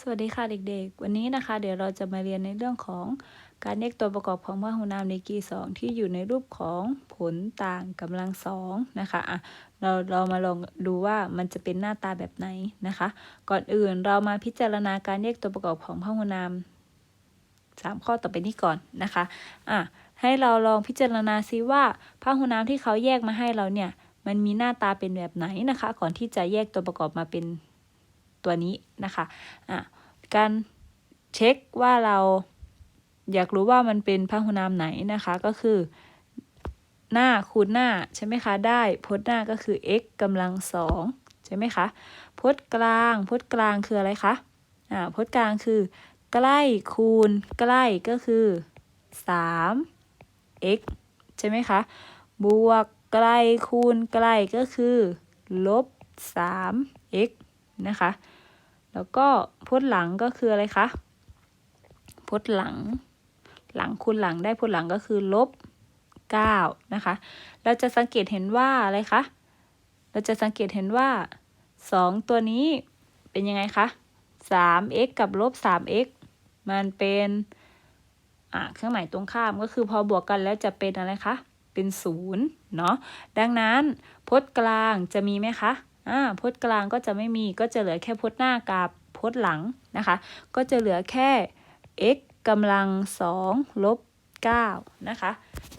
สวัสดีค่ะเด็กๆ วันนี้นะคะ เดี๋ยวเราจะมาเรียนในเรื่องของการแยกตัวประกอบของพหุนามในกีสองที่อยู่ในรูปของผลต่างกำลังสองนะคะอะเราเรามาลองดูว่ามันจะเป็นหน้าตาแบบไหนนะคะ ก่อนอื่นเรามาพิจารณาการแยกตัวประกอบของพหุนามสามข้อต่อไปนี้ก่อนนะคะอะให้เราลองพิจารณาซิว่าพหุนามที่เขาแยกมาให้เราเนี่ยมันมีหน้าตาเป็นแบบไหนนะคะ ก่อนที่จะแยกตัวประกอบมาเป็น ตัวนี้นะคะอะการเช็คว่าเราอยากรู้ว่ามันเป็นพหุนามไหนนะคะก็คือ หน้าคูณหน้าใช่ไหมคะได้พจน์หน้าก็คือ x กำลังสองใช่ไหมคะพจน์กลางพจน์กลางคืออะไรคะอ่าพจน์กลางคือ ใกล้คูณใกล้ก็คือ 3 x ใช่ไหมคะบวกใกล้คูณใกล้ก็คือลบ 3 x นะคะ แล้วก็พจน์หลังก็คืออะไรคะพจน์หลัง หลังคูณหลังได้พจน์หลังก็คือลบ9นะคะ เราจะสังเกตเห็นว่าอะไรคะ เราจะสังเกตเห็นว่า 2 ตัวนี้เป็นยังไงคะ 3x กับลบ 3x มันเป็นอ่าเครื่องหมายตรงข้ามก็คือพอบวกกันแล้วจะเป็นอะไรคะ เป็น0เนาะ ดังนั้นพจน์กลางจะมีไหมคะ อ่าพจน์กลางก็จะไม่มีก็จะเหลือแค่พจน์หน้ากับพจน์หลังนะคะ ก็จะเหลือแค่ x กำลัง2ลบ9นะคะ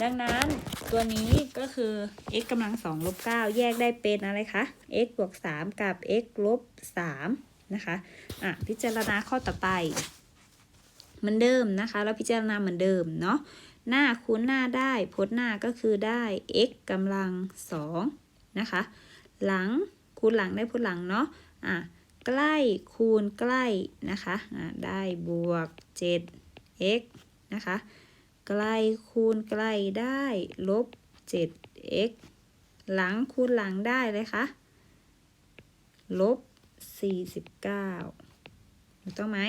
ดังนั้นตัวนี้ก็คือ x กำลัง2ลบ9แยกได้เป็นอะไรคะ x บวก 3 กับ x ลบ3นะคะ อะ พิจารณาข้อต่อไป เหมือนเดิมนะคะ เราพิจารณาเหมือนเดิมเนาะ หน้าคูณหน้าได้พจน์หน้าก็คือได้ x กำลัง2นะคะ หลัง คูณหลังได้พจน์หลังเนาะอะใกล้คูณใกล้นะคะอะได้บวก 7x นะคะใกล้คูณใกล้ได้ลบ 7x หลังคูณหลังได้เลยคะลบ 49ถูกต้องไหม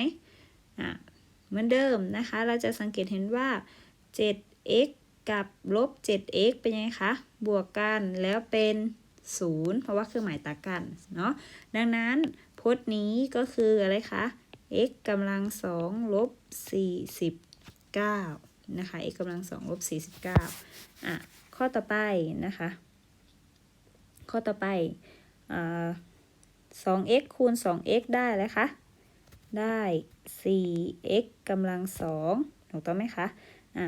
อะเหมือนเดิมนะคะ เราจะสังเกตเห็นว่า 7x กับลบ 7x เป็นยังไงคะ บวกกันแล้วเป็น 0 เพราะว่าเครื่องหมายตากันเนาะดังนั้นพจน์นี้ก็คืออะไรคะ x กำลัง2ลบ49นะคะ x กำลัง2ลบ49อะข้อต่อไปนะคะ ข้อต่อไปอ่า 2x คูณ 2x ได้เลยคะได้ 4x กำลัง2ถูกต้องไหมคะอะ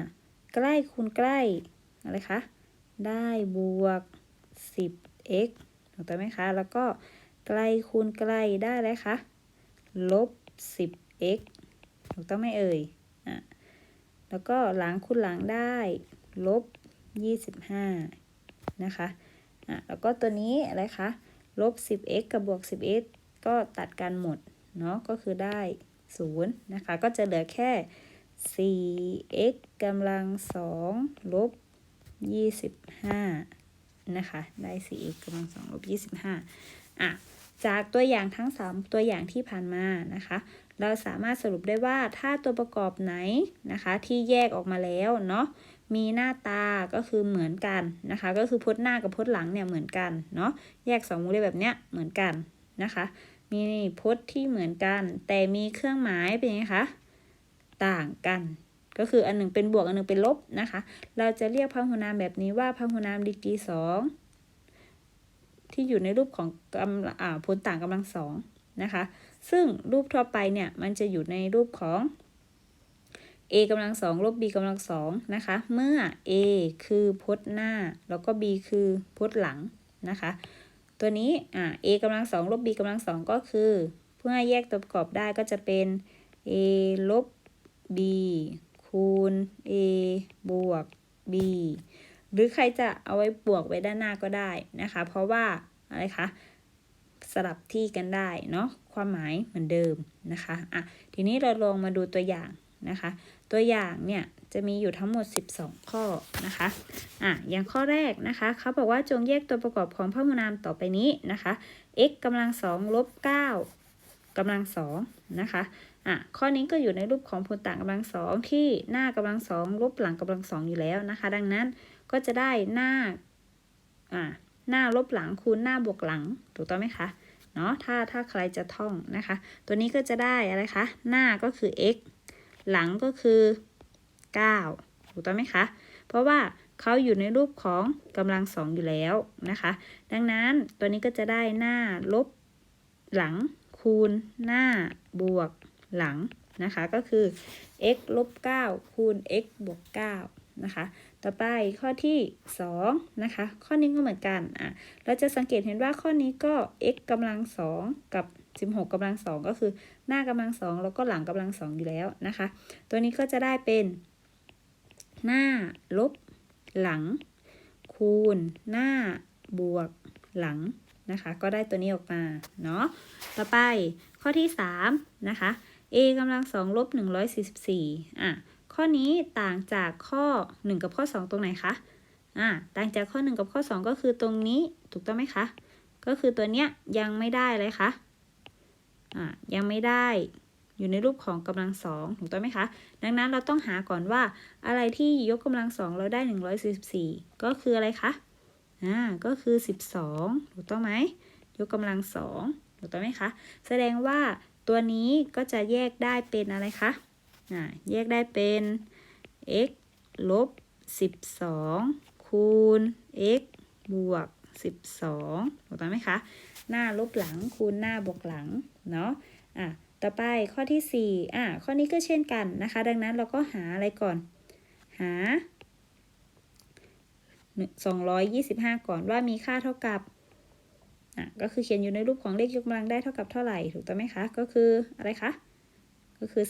ใกล้คูณใกล้อะไรคะ ได้บวก x ถูกต้องไหมคะ แล้วก็ใกลคูณใกลได้เลยคะลบ 10x ถูกต้องไหมเอ่ยอะแล้วก็หลังคูณหลังได้ลบ 25 นะคะอะแล้วก็ตัวนี้อะไรคะลบ 10x กับบวก 10x ก็ตัดกันหมดเนาะก็คือได้ 0 นะคะ ก็จะเหลือแค่ 4x กำลัง 2 ลบ 25 นะคะ ได้ 4x กำลัง2ลบ25อะจากตัวอย่างทั้ง 3 ตัวอย่างที่ผ่านมานะคะ เราสามารถสรุปได้ว่าถ้าตัวประกอบไหนนะคะ ที่แยกออกมาแล้วเนาะมีหน้าตาก็คือเหมือนกันนะคะ ก็คือพจน์หน้ากับพจน์หลังเนี่ยเหมือนกันเนาะแยกสองวงเล็บแบบเนี้ยเหมือนกันนะคะ มีพจน์ที่เหมือนกัน แต่มีเครื่องหมายเป็นยังไงคะต่างกัน ก็คืออันหนึ่งเป็นบวกอันหนึ่งเป็นลบนะคะ เราจะเรียกพหุนามแบบนี้ว่าพหุนามดีกรีสองที่อยู่ในรูปของกำอ่าพลต่างกำลังสองนะคะ ซึ่งรูปทั่วไปเนี่ยมันจะอยู่ในรูปของ a กำลังสองลบ b กำลังสองนะคะ เมื่อ a คือพจน์หน้า แล้วก็ b คือพจน์หลังนะคะ ตัวนี้อ่า a กำลังสองลบ b กำลังสองก็คือ เพื่อแยกตัวประกอบได้ก็จะเป็น a ลบ b คูณ a บวก b หรือใครจะเอาไว้บวกไว้ด้านหน้าก็ได้นะคะ เพราะว่าอะไรคะสลับที่กันได้เนาะความหมายเหมือนเดิมนะคะอะทีนี้เราลองมาดูตัวอย่างนะคะ ตัวอย่างเนี่ยจะมีอยู่ทั้งหมด 12 ข้อนะคะอะอย่างข้อแรกนะคะเขาบอกว่าจงแยกตัวประกอบของพหุนามต่อไปนี้นะคะ x กำลัง2ลบ9กำลัง2นะคะ อะข้อนี้ก็อยู่ในรูปของพลต่างกำลังสองที่หน้ากำลังสองลบหลังกำลังสองอยู่แล้วนะคะ ดังนั้นก็จะได้หน้าอ่าหน้าลบหลังคูณหน้าบวกหลังถูกต้องไหมคะเนาะถ้าถ้าใครจะท่องนะคะ ตัวนี้ก็จะได้อะไรคะหน้าก็คือ x หลังก็คือ 9 ถูกต้องไหมคะ เพราะว่าเขาอยู่ในรูปของกำลังสองอยู่แล้วนะคะ ดังนั้นตัวนี้ก็จะได้หน้าลบหลังคูณหน้าบวก หลังนะคะก็คือ x ลบ9คูณ x บวก9นะคะ ต่อไปข้อที่2นะคะ ข้อนี้ก็เหมือนกันอะเราจะสังเกตเห็นว่าข้อนี้ก็ x กำลัง2กับ16กำลัง2ก็คือหน้ากำลัง2แล้วก็หลังกำลัง2อยู่แล้วนะคะ ตัวนี้ก็จะได้เป็นหน้าลบหลัง คูณ หน้าบวกหลังนะคะ ก็ได้ตัวนี้ออกมาเนาะต่อไปข้อที่3นะคะ a กำลัง2ลบ144อะข้อนี้ต่างจากข้อ 1 กับข้อ 2 ตรงไหนคะอ่าต่างจากข้อ 1 กับข้อ 2 ก็คือตรงนี้ถูกต้องไหมคะ ก็คือตัวเนี้ยยังไม่ได้เลยคะอ่ายังไม่ได้อยู่ในรูปของกำลังสองถูกต้องไหมคะ ดังนั้นเราต้องหาก่อนว่าอะไรที่ยกกำลังสองเราได้ 144 ก็คืออะไรคะอ่าก็คือ 12 ถูกต้องไหมยกกำลังสองถูกต้องไหมคะ แสดงว่า ตัวนี้ก็จะแยกได้เป็นอะไรคะแยกได้เป็น x ลบ 12 คูณ x บวก 12ถูกต้องไหมคะ หน้าลบหลังคูณหน้าบวกหลัง เนาะอะต่อไปข้อที่4อะข้อนี้ก็เช่นกันนะคะ ดังนั้นเราก็หาอะไรก่อน หา 225 ก่อนว่ามีค่าเท่ากับ อะก็คือเขียนอยู่ในรูปของเลขยกกำลังได้เท่ากับเท่าไหร่ถูกต้องไหมคะ ก็คืออะไรคะ ก็คือ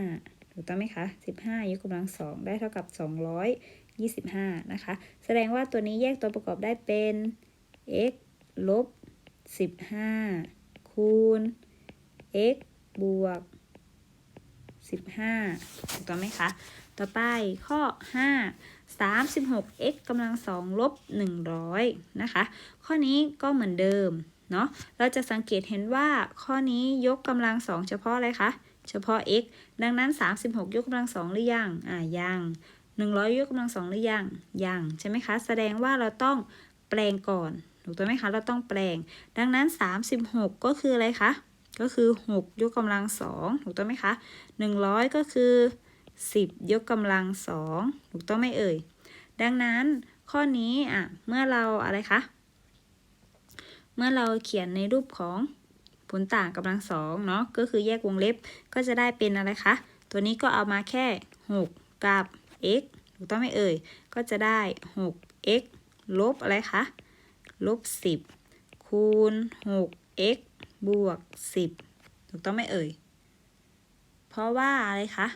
15 ถูกต้องไหมคะ 15 ยกกำลังสองได้เท่ากับ 225 นะคะ แสดงว่าตัวนี้แยกตัวประกอบได้เป็น x ลบ 15 คูณ x บวก 15ถูกต้องไหมคะ ต่อไปข้อ5 36x กำลังสองลบ100นะคะ ข้อนี้ก็เหมือนเดิมเนาะ เราจะสังเกตเห็นว่าข้อนี้ยกกำลังสองเฉพาะอะไรคะ เฉพาะ x ดังนั้น 36 ยกกำลังสองหรือยัง อ่า ยัง 100 ยกกำลังสองหรือยัง ยัง ใช่ไหมคะ แสดงว่าเราต้องแปลงก่อน ถูกต้องไหมคะ เราต้องแปลง ดังนั้น 36 ก็คืออะไรคะ ก็คือ 6 ยกกำลังสองถูกต้องไหมคะ 100 ก็คือ 10 ยกกำลังสองถูกต้องไหมเอ่ย ดังนั้นข้อนี้อะเมื่อเราอะไรคะ เมื่อเราเขียนในรูปของผลต่างกำลังสองเนาะก็คือแยกวงเล็บก็จะได้เป็นอะไรคะ ตัวนี้ก็เอามาแค่ 6 กับ x ถูกต้องไหมเอ่ย ก็จะได้ 6x ลบอะไรคะ ลบ 10 คูณ 6x บวก10ถูกต้องไหมเอ่ย เพราะว่าอะไรคะ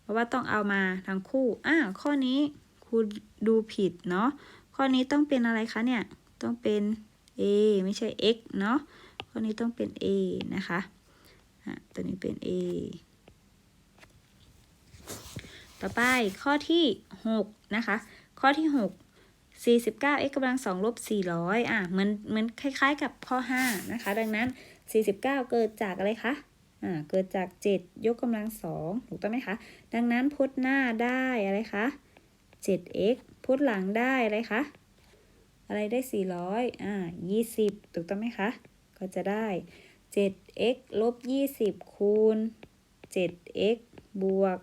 เพราะว่าต้องเอามาทั้งคู่อ่าข้อนี้ครูดูผิดเนาะ ข้อนี้ต้องเป็นอะไรคะเนี่ย ต้องเป็น a ไม่ใช่ x เนาะ ข้อนี้ต้องเป็น a นะคะอะตัวนี้เป็น a ต่อไปข้อที่ 6 นะคะ ข้อที่ 6 49 x กำลัง2ลบ400อะเหมือนเหมือนคล้าย ๆ กับข้อ 5 นะคะ ดังนั้น 49 เกิดจากอะไรคะอ่าเกิดจาก 7 ยกกำลัง2ถูกต้องไหมคะ ดังนั้นพจน์หน้าได้อะไรคะ 7x พจน์หลังได้อะไรคะ อะไรได้ 400อ่า20 ถูกต้องไหมคะ ก็จะได้ 7x ลบ 20 คูณ 7x บวก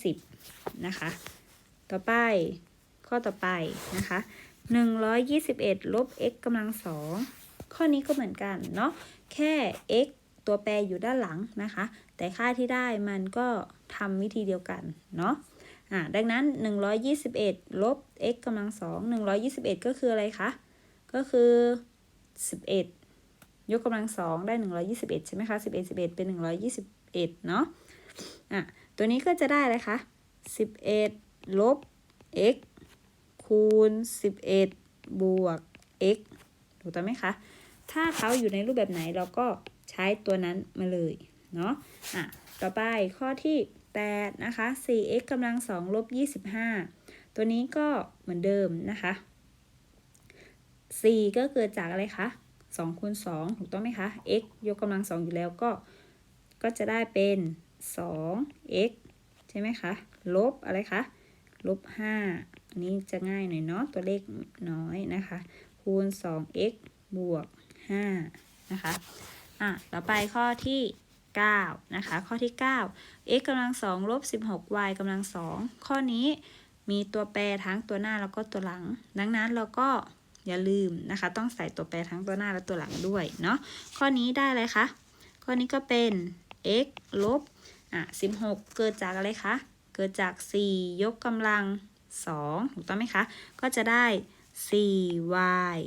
20 นะคะ ต่อไป ข้อต่อไปนะคะ 121 ลบ x กำลังสอง ข้อนี้ก็เหมือนกันเนาะแค่ x ตัวแปรอยู่ด้านหลังนะคะ แต่ค่าที่ได้มันก็ทำวิธีเดียวกันเนาะอ่าดังนั้น 121 ลบ x กำลังสอง121 ก็คืออะไรคะ ก็คือ 11 ยกกำลังสองได้ 121 ใช่ไหมคะ 11 11 เป็น 121 เนาะอะตัวนี้ก็จะได้อะไรคะ 11 ลบ x คูณ 11 บวก x ถูกต้องไหมคะ ถ้าเขาอยู่ในรูปแบบไหนเราก็ใช้ตัวนั้นมาเลยเนาะอะต่อไปข้อที่ 8 นะคะ 4x กำลัง2ลบ25 ตัวนี้ก็เหมือนเดิมนะคะ 4 ก็เกิดจากอะไรคะ2คูณ2ถูกต้องไหมคะ x ยกกำลัง 2 อยู่แล้วก็ ก็จะได้เป็น 2x ใช่ไหมคะ ลบอะไรคะ ลบ 5 อันนี้จะง่ายหน่อยเนาะ ตัวเลขน้อยนะคะ คูณ 2x บวก ห้านะคะ อะ ต่อไปข้อที่ 9 นะคะ ข้อที่ 9 x กำลังสองลบ 16 y กำลังสองข้อนี้มีตัวแปรทั้งตัวหน้าแล้วก็ตัวหลัง ดังนั้นเราก็อย่าลืมนะคะ ต้องใส่ตัวแปรทั้งตัวหน้าและตัวหลังด้วยเนาะ ข้อนี้ได้อะไรคะ ข้อนี้ก็เป็น x ลบ อะ 16 เกิดจากอะไรคะ เกิดจาก 4 ยกกำลัง 2 ถูกต้องไหมคะ ก็จะได้ 4y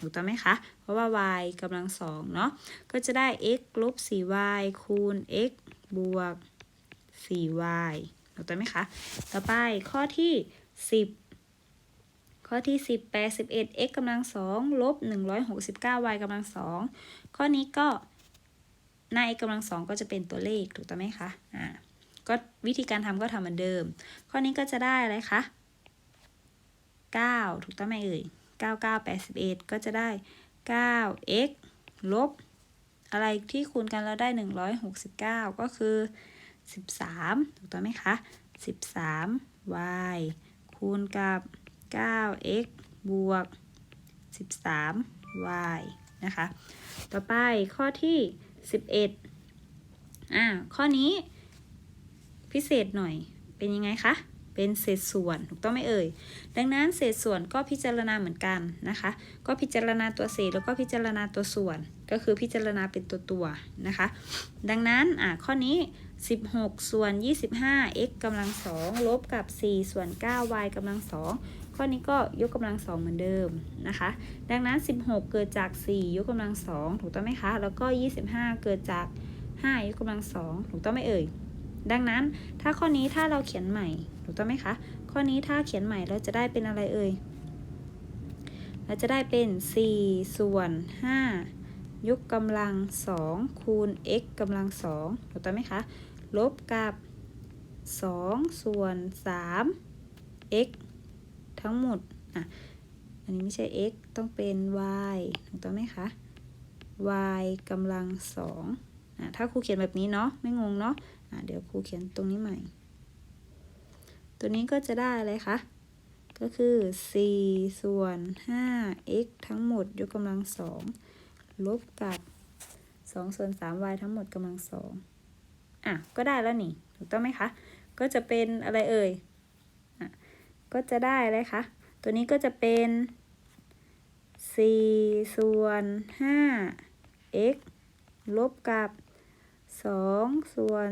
ถูกต้องไหมคะ ราะว่า y กำลังสองเนาะก็จะได้ x ลบ 4y คูณ x บวก 4y ถูกต้องไหมคะ ต่อไปข้อที่ 10 ข้อที่ 10แปด11 x กำลังสองลบ 169y กำลังสองข้อนี้ก็หน้า x กำลังสองก็จะเป็นตัวเลขถูกต้องไหมคะอ่าก็วิธีการทำก็ทำเหมือนเดิม ข้อนี้ก็จะได้อะไรคะ9 ถูกต้องไหมเอ่ย 9 9 81 ก็จะได้ 9 x ลบ อะไรที่คูณกันแล้วได้ 169 ก็คือ 13 ถูกต้องไหมคะ 13 y คูณกับ 9x บวก 13 y นะคะ ต่อไปข้อที่ 11อ่าข้อนี้พิเศษหน่อยเป็นยังไงคะ เป็นเศษส่วนถูกต้องไหมเอ่ย ดังนั้นเศษส่วนก็พิจารณาเหมือนกันนะคะ ก็พิจารณาตัวเศษแล้วก็พิจารณาตัวส่วน ก็คือพิจารณาเป็นตัวตัวนะคะ ดังนั้นอ่าข้อนี้ 16 ส่วน 25 x กำลังสองลบกับ 4 ส่วน 9 y กำลังสองข้อนี้ก็ยกกำลังสองเหมือนเดิมนะคะ ดังนั้น 16 เกิดจาก 4 ยกกำลังสองถูกต้องไหมคะ แล้วก็ 25 เกิดจาก 5 ยกกำลังสองถูกต้องไหมเอ่ย ดังนั้นถ้าข้อนี้ถ้าเราเขียนใหม่ ถูกต้องไหมคะ ข้อนี้ถ้าเขียนใหม่เราจะได้เป็นอะไรเอ่ย เราจะได้เป็น 4 ส่วน 5 ยกกำลัง 2 คูณ x กำลัง 2 ถูกต้องไหมคะ ลบกับ 2 ส่วน 3 x ทั้งหมด อะ อันนี้ไม่ใช่ x ต้องเป็น y ถูกต้องไหมคะ y กำลัง2อะถ้าครูเขียนแบบนี้เนาะ ไม่งงเนาะอะเดี๋ยวครูเขียนตรงนี้ใหม่ ตัวนี้ก็จะได้อะไรคะ ก็คือ 4 ส่วน 5 x ทั้งหมดยกกำลัง2ลบกับ 2 ส่วน 3y ทั้งหมดกำลัง2อะ ก็ได้แล้วนี่ ถูกต้องไหมคะ ก็จะเป็นอะไรเอ่ย อะ ก็จะได้อะไรคะ ตัวนี้ก็จะเป็น 4 ส่วน 5 x ลบกับ 2 ส่วน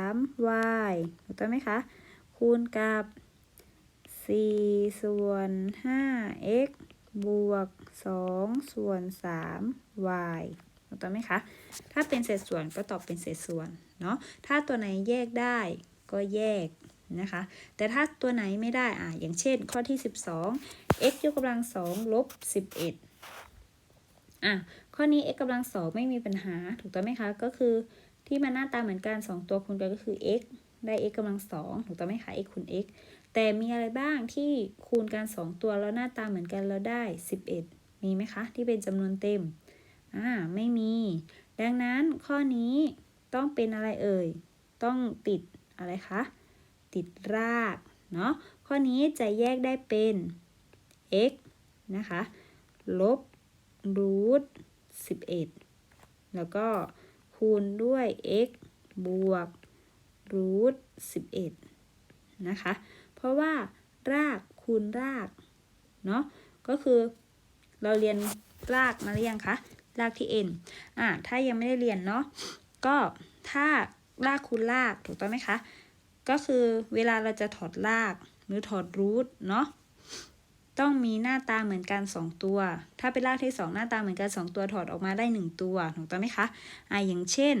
3 y ถูกต้องไหมคะ คูณกับ 4 ส่วน 5 x บวก 2 ส่วน 3 y ถูกต้องไหมคะ ถ้าเป็นเศษส่วนก็ตอบเป็นเศษส่วนเนาะ ถ้าตัวไหนแยกได้ก็แยกนะคะ แต่ถ้าตัวไหนไม่ได้อะอย่างเช่น ข้อที่ 12 x ยกกำลัง2ลบ 11 อะ ข้อนี้ x กำลังสองไม่มีปัญหาถูกต้องไหมคะ ก็คือที่มันหน้าตาเหมือนกัน 2 ตัวคูณกันก็คือ x ได้ x กำลังสองถูกต้องไหมคะ x คูณ x แต่มีอะไรบ้างที่คูณกัน 2 ตัวแล้วหน้าตาเหมือนกันแล้วได้ 11 มีไหมคะ ที่เป็นจำนวนเต็ม อ่า ไม่มี ดังนั้นข้อนี้ต้องเป็นอะไรเอ่ย ต้องติดอะไรคะ ติดราก เนาะ ข้อนี้จะแยกได้เป็น x นะคะ ลบรูท11 แล้วก็คูณด้วย x บวก รูท11นะคะ เพราะว่ารากคูณรากเนาะก็คือเราเรียนรากมาหรือยังคะรากที่ n อ่าถ้ายังไม่ได้เรียนเนาะก็ถ้ารากคูณรากถูกต้องไหมคะก็คือเวลาเราจะถอดรากหรือถอดรูทเนาะต้องมีหน้าตาเหมือนกัน 2 ตัว ถ้าเป็นรากที่ 2 หน้าตาเหมือนกัน 2 ตัวถอดออกมาได้ 1 ตัวถูกต้องไหมคะอ่าอย่างเช่น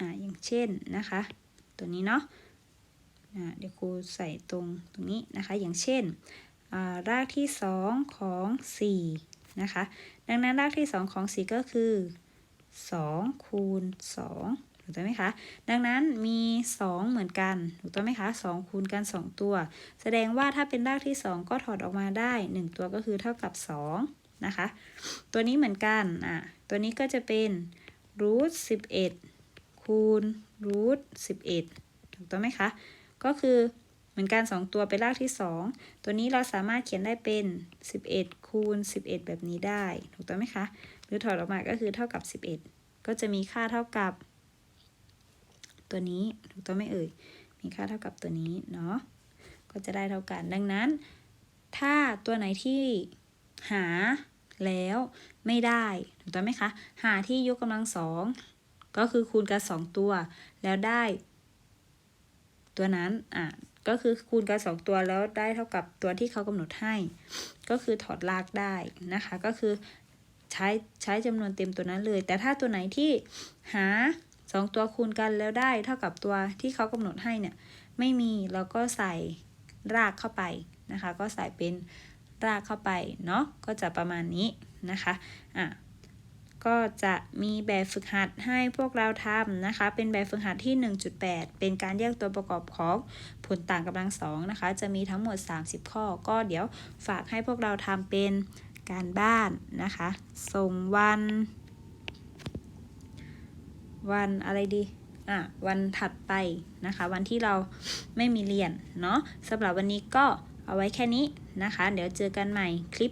อ่าอย่างเช่นนะคะ ตัวนี้เนาะอ่าเดี๋ยวครูใส่ตรงตรงนี้นะคะ อย่างเช่นารากที่ 2 ของ 4 นะคะ ดังนั้นรากที่ 2 ของ 4 ก็คือ 2 คูณ 2 ถูกต้องไหมคะ ดังนั้นมี 2 เหมือนกัน ถูกต้องไหมคะ 2 คูณกัน 2 ตัว แสดงว่าถ้าเป็นรากที่ 2 ก็ถอดออกมาได้ 1 ตัวก็คือเท่ากับ 2 นะคะ ตัวนี้เหมือนกัน อะ ตัวนี้ก็จะเป็นรูท11 คูณรูท11ถูกต้องไหมคะ ก็คือเหมือนกันสองตัวเป็นรากที่สองตัวนี้เราสามารถเขียนได้เป็นสิบเอ็ดคูณสิบเอ็ดแบบนี้ได้ ถูกต้องไหมคะ หรือถอดออกมาก็คือเท่ากับสิบเอ็ดก็จะมีค่าเท่ากับ ตัวนี้ถูกต้องไหมเอ่ย มีค่าเท่ากับตัวนี้เนาะ ก็จะได้เท่ากัน ดังนั้น ถ้าตัวไหนที่หาแล้วไม่ได้ถูกต้องไหมคะ หาที่ยกกำลังสอง ก็คือคูณกันสองตัว แล้วได้ ตัวนั้นอะก็คือคูณกันสองตัวแล้วได้เท่ากับตัวที่เขากำหนดให้ ก็คือถอดรากได้นะคะ ก็คือใช้ใช้จำนวนเต็มตัวนั้นเลย แต่ถ้าตัวไหนที่หาสองตัวคูณกันแล้วได้ เท่ากับตัวที่เขากำหนดให้เนี่ยไม่มีเราก็ใส่รากเข้าไปนะคะ ก็ใส่เป็นรากเข้าไปเนาะก็จะประมาณนี้นะคะอะ ก็จะมีแบบฝึกหัดให้พวกเราทำนะคะ เป็นแบบฝึกหัดที่ 1.8 เป็นการแยกตัวประกอบของผลต่างกำลังสองนะคะ จะมีทั้งหมด 30 ข้อ ก็เดี๋ยวฝากให้พวกเราทำเป็นการบ้านนะคะ ส่งวัน วันอะไรดีอะวันถัดไปนะคะ วันที่เราไม่มีเรียนเนาะสำหรับวันนี้ก็เอาไว้แค่นี้นะคะ เดี๋ยวเจอกันใหม่คลิป